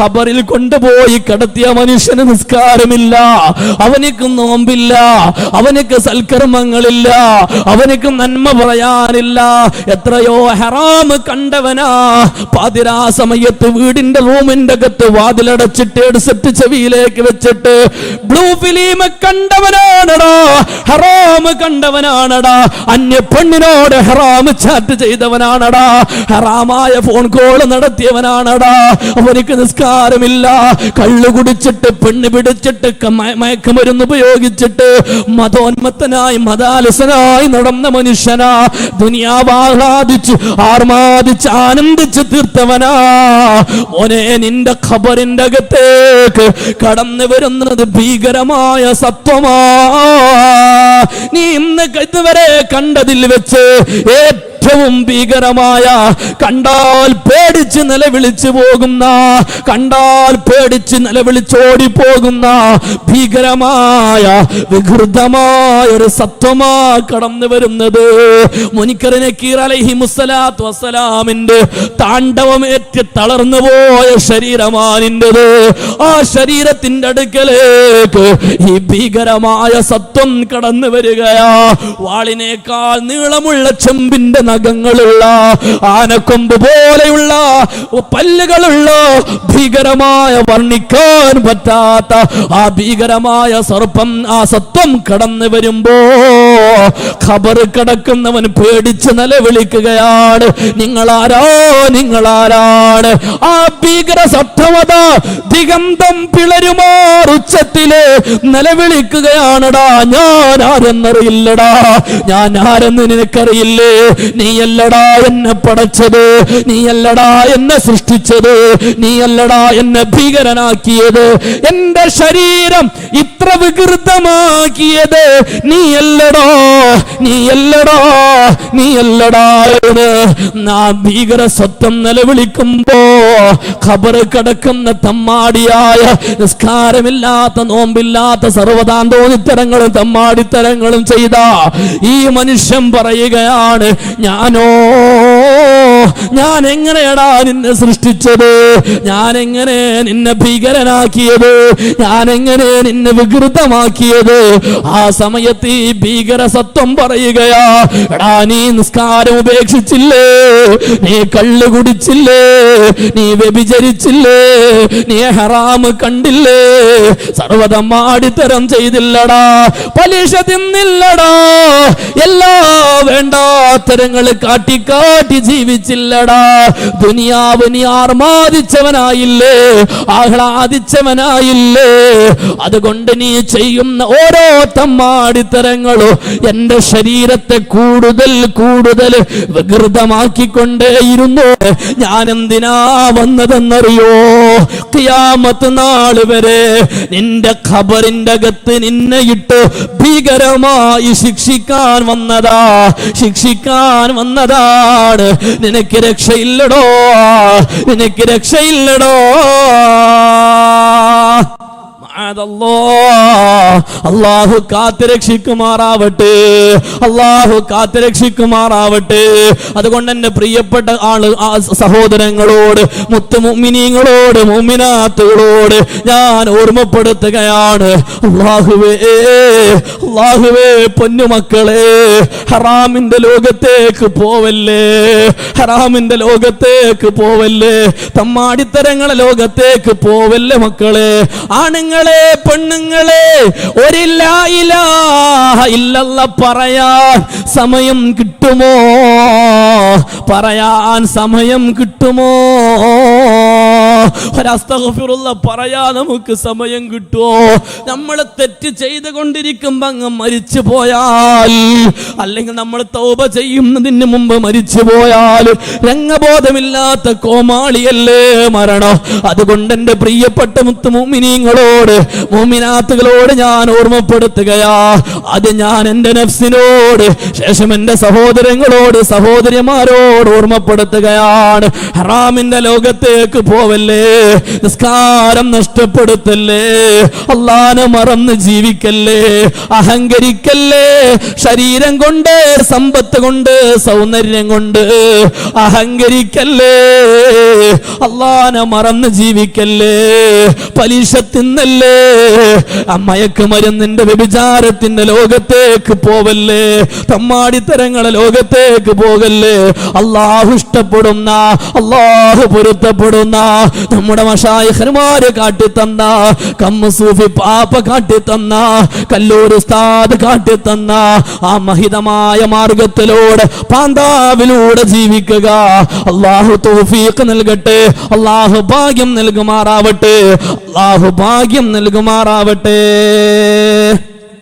ഖബറിൽ കൊണ്ടുപോയി കടത്തിയ മനുഷ്യന് നിസ്കാരമില്ല. അവനിക്ക് നോമ്പില്ല. അവനക്ക് സൽക്കർമ്മങ്ങളില്ല. അവനക്ക് നന്മ പറയാനില്ല. എത്രയോ ഹറാം കണ്ടവനാ. പാതിരാ സമയത്ത് വീടിന്റെ റൂമിന്റെ അകത്ത് വാതിലടച്ചിട്ട് സെറ്റ് ചെവിയിലേക്ക് വെച്ചിട്ട് ബ്ലൂ ഫിലിം കണ്ടവനാണടാ. കണ്ടവനാണടാ. അന്യ പെണ്ണിനോട് ഹറാം ചാറ്റ് ചെയ്തവനാണടാ. ഹറാമായ ഫോൺ കോൾ നടത്തിയവനാണടാ. അവനിക്ക് നിസ്കാരമില്ല. കള്ളു കുടിച്ചിട്ട് പെണ്ണ് പിടിച്ചിട്ട് മയക്കുമരുന്ന് ഉപയോഗിച്ചിട്ട് മതോന്മത്തനായി മതാലസനായി നടന്ന മനുഷ്യനാ. ദുനിയാവാഹ്ലാദിച്ച് ആർമാദിച്ച് ആനന്ദിച്ച് തീർത്തവനാ. ഒനെ നിന്റെ ഖബറിന്റെ അകത്തേക്ക് കടന്നു വരുന്നത് ഭീകരമായ സത്വമാ. നീ ഇന്ന് ഇതുവരെ കണ്ടതിൽ വെച്ച് ഏറ്റവും ഭീകരമായ കണ്ടാൽ പേടിച്ച് നിലവിളിച്ചു പോകുന്ന കണ്ടാൽ പേടിച്ച് നിലവിളിച്ചോടി പോകുന്ന ഭീകരമായ വികൃതമായ ഒരു സത്വമാ കടന്നു വരുന്നത്. മുനിക്കറിനെ കീറലഹി മുസ്സലാത്തു വസ്സലാമിന്റെ താണ്ഡവമേറ്റ് തളർന്നു പോയ ശരീരമാനിന്റെത് ആ ശരീരത്തിന്റെ അടുക്കലേക്ക് ഈ ഭീകരമായ സത്വം കടന്നു വരികയാ. വാളിനേക്കാൾ നീളമുള്ള ചെമ്പിന്റെ നഖങ്ങളുള്ള ആനക്കൊമ്പ് പോലെയുള്ള പല്ലുകളുള്ള ഭീകരമായ വർണിക്കാൻ പറ്റാത്ത ആ ഭീകരമായ സർപ്പം ആ സത്വം കടന്നു വരുമ്പോ ഖബർ കിടക്കുന്നവൻ പേടിച്ച് നിലവിളിക്കുകയാണ്. നിങ്ങളാരോ? നിങ്ങളാരാണ്? ആ ഭീകര സത്വമത ദിഗന്ധം പിളരുമാറുച്ചത്തിൽ നിലവിളിക്കുകയാണടാ. ഞാൻ ആരെന്നറിയില്ലടാ ഞാൻ ആരെന്ന് നിനക്കറിയില്ലേ? നീയല്ലടാ എന്നെ പടച്ചത്. നീയല്ലടാ എന്നെ സൃഷ്ടിച്ചത്. നീയല്ലടാ എന്നെ ഭീകരനാക്കിയത്. എന്റെ ശരീരം ഇത്ര വികൃതമാക്കിയത് നീയല്ലടോ. നീയല്ലടോ നീയല്ലടാ എന്ന് നാ ഭീകര സ്വത്വം നിലവിളിക്കുമ്പോ ഖബർ കടക്കുന്ന തമ്മാടിയായ നിസ്കാരമില്ലാത്ത നോമ്പില്ലാത്ത സർവതാന്തോന്നിത്തരങ്ങളും തമ്മാടിത്തരങ്ങളും ചെയ്ത ഈ മനുഷ്യൻ പറയുകയാണ് ഞാനോ ഞാൻ എങ്ങനെയടാ നിന്നെ സൃഷ്ടിച്ചത്? ഞാൻ എങ്ങനെ നിന്നെ ഭീകരനാക്കിയത്? ഞാൻ എങ്ങനെ നിന്നെ വികൃതമാക്കിയത്? ആ സമയത്ത് ഈ ഭീകര സത്വം പറയുകയാ എടാ നീ നിസ്കാരം ഉപേക്ഷിച്ചില്ലേ? നീ കള്ള് കുടിച്ചില്ലേ? നീ വ്യഭിചരിച്ചില്ലേ? നീ ഹറാമ് കണ്ടില്ലേ? സർവതമാടിത്തരം ചെയ്തില്ലടാ പലിശ തിന്നില്ലടാ എല്ലാ വേണ്ടാത്തരങ്ങൾ കാട്ടി കാട്ടി ജീവിച്ചില്ലടാ ദുനിയാവ് നീ ആർമാദിച്ചവനായില്ലേ? ആഹ്ലാദിച്ചവനായില്ലേ? അതുകൊണ്ട് നീ ചെയ്യുന്ന ഓരോ തമ്മാടിത്തരങ്ങളും എന്റെ ശരീരത്തെ കൂടുതൽ കൂടുതൽ വികൃതമാക്കിക്കൊണ്ടേയിരുന്നു. ഞാൻ എന്തിനാ വന്നതെന്നറിയോ? കിയാമത്ത് നാൾ വരെ നിന്റെ ഖബറിന്റെ അകത്ത് നിന്നെ ഇട്ട് ഭീകരമായി ശിക്ഷിക്കാൻ വന്നതാ ശിക്ഷിക്കാൻ വന്നതാണ്. നിനക്ക് രക്ഷയില്ലടോ നിനക്ക് രക്ഷയില്ലടോ. അള്ളാഹു കാത്തുരക്ഷിക്കുമാറാവട്ടെ. അള്ളാഹു കാത്തുരക്ഷിക്കുമാറാവട്ടെ. അതുകൊണ്ട് എന്റെ പ്രിയപ്പെട്ട ആൾ സഹോദരങ്ങളോട് മുത്തു മുമ്മിനിങ്ങളോട് മുമ്മിനാത്തുകളോട് ഞാൻ ഓർമ്മപ്പെടുത്തുകയാണ്. അള്ളാഹുവേ അള്ളാഹുവേ പൊന്നുമക്കളെ ഹറാമിന്റെ ലോകത്തേക്ക് പോവല്ലേ? ഹറാമിന്റെ ലോകത്തേക്ക് പോവല്ലേ? തമ്മാടിത്തരങ്ങളെ ലോകത്തേക്ക് പോവല്ലേ മക്കളെ? ആണുങ്ങളെ പെണ്ണുങ്ങളെ ഒരില്ല പറയാൻ സമയം കിട്ടുമോ? പറയാൻ സമയം കിട്ടുമോ? ഒരസ്തഗഫിറുള്ള പറയാ നമുക്ക് സമയം കിട്ടുമോ നമ്മൾ തെറ്റ് ചെയ്തുകൊണ്ടിരിക്കുമ്പോ അങ്ങ് മരിച്ചു പോയാൽ അല്ലെങ്കിൽ നമ്മൾ തൗബ ചെയ്യുന്നതിന് മുമ്പ് മരിച്ചു പോയാൽ രംഗബോധമില്ലാത്ത കോമാളിയല്ലേ മരണം? അതുകൊണ്ട് എന്റെ പ്രിയപ്പെട്ട മുത്ത് മുമിനീങ്ങളോട് മുമിനാത്തുകളോട് ഞാൻ ഓർമ്മപ്പെടുത്തുകയാ. അത് ഞാൻ എന്റെ നഫ്സിനോട് ശേഷം എന്റെ സഹോദരങ്ങളോട് സഹോദരിമാരോട് ഓർമ്മപ്പെടുത്തുകയാണ്. ഹറാമിന്റെ ലോകത്തേക്ക് പോവല്ലേ? പോവല്ലേ നിസ്കാരം നഷ്ടപ്പെടുത്തല്ലേ? അള്ളാനെ മറന്ന് ജീവിക്കല്ലേ? അഹങ്കരിക്കല്ലേ? ശരീരം കൊണ്ട് സമ്പത്ത് കൊണ്ട് സൗന്ദര്യം കൊണ്ട് അഹങ്കരിക്കല്ലേ? അള്ളാനെ മറന്ന് ജീവിക്കല്ലേ? പലിശ തിന്നല്ലേ അമ്മയക്ക് മരുന്നിന്റെ വ്യഭിചാരത്തിന്റെ ലോകത്തേക്ക് പോവല്ലേ? തമ്മാടിത്തരങ്ങളെ ലോകത്തേക്ക് പോകല്ലേ? അള്ളാഹു ഇഷ്ടപ്പെടുന്ന അള്ളാഹു പൊരുത്തപ്പെടുന്ന നമ്മുടെ മഷായഹന്മാര് കാട്ടിത്തന്ന കമ്മ സൂഫി പാപ്പ കാട്ടിത്തന്ന കല്ലൂർ ഉസ്താദ് കാട്ടിത്തന്ന ആ മഹിതമായ മാർഗത്തിലൂടെ പാന്താവിലൂടെ ജീവിക്കുക. അള്ളാഹു തൗഫീഖ് നൽകട്ടെ അള്ളാഹു ഭാഗ്യം നൽകുമാറാവട്ടെ അള്ളാഹു ഭാഗ്യം നൽകുമാറാവട്ടെ.